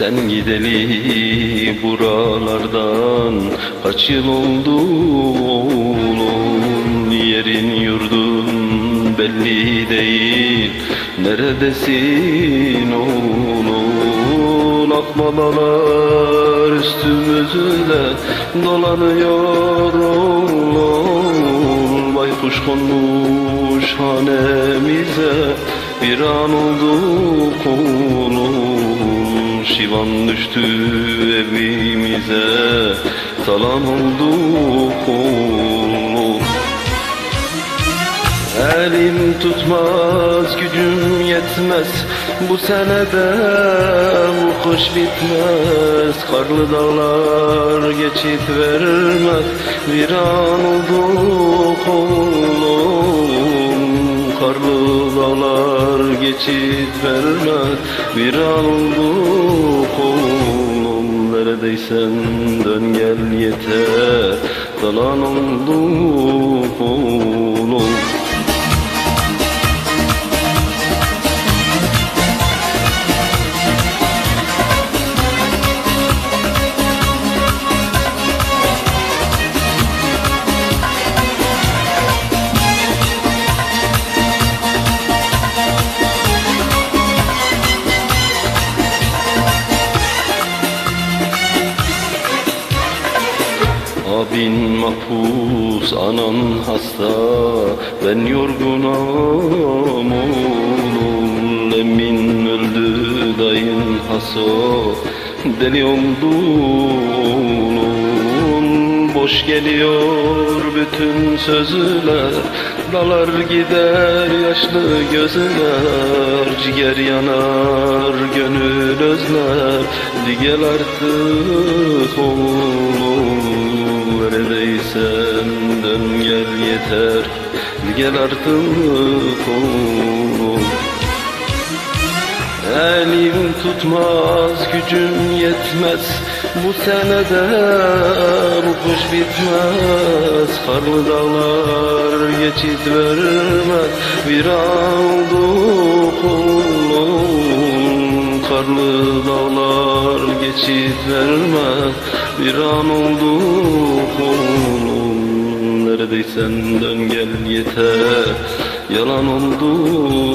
Sen gideli buralardan kaç yıl oldu oğlum? Yerin yurdun belli değil. Neredesin oğlum? Akbabalar üstümüzde dolanıyor oğlum. Baykuş konmuş hanemize bir an oğlum Şivan düştü evimize Talan olduk oğlum Elim tutmaz gücüm yetmez Bu senede bu kış bitmez. Karlı dağlar geçit vermez Bir an olduk oğlum Karlı dağlar geçit vermez. Bir an olduk oğlum Neredeysen dön gel yeter Dalan olduk oğlum Abin mahpus, anan hasta. Ben yorgunum oğlum Emin öldü, dayın haso. Deli oldu oğlum Boş geliyor bütün sözler Dalar gider yaşlı gözler Ciğer yanar, gönül özler. Di gel artık oğlum Neredeysen dön gel yeter. Gel artık oğlum. Elim tutmaz gücüm yetmez. Bu senede bu kış bitmez. Karlı dağlar geçit vermez. Bir olduk oğlum Karlı dağlar geçit vermez. Bir an olduk oğlum Neredeysen dön gel yeter. Yalan oğlum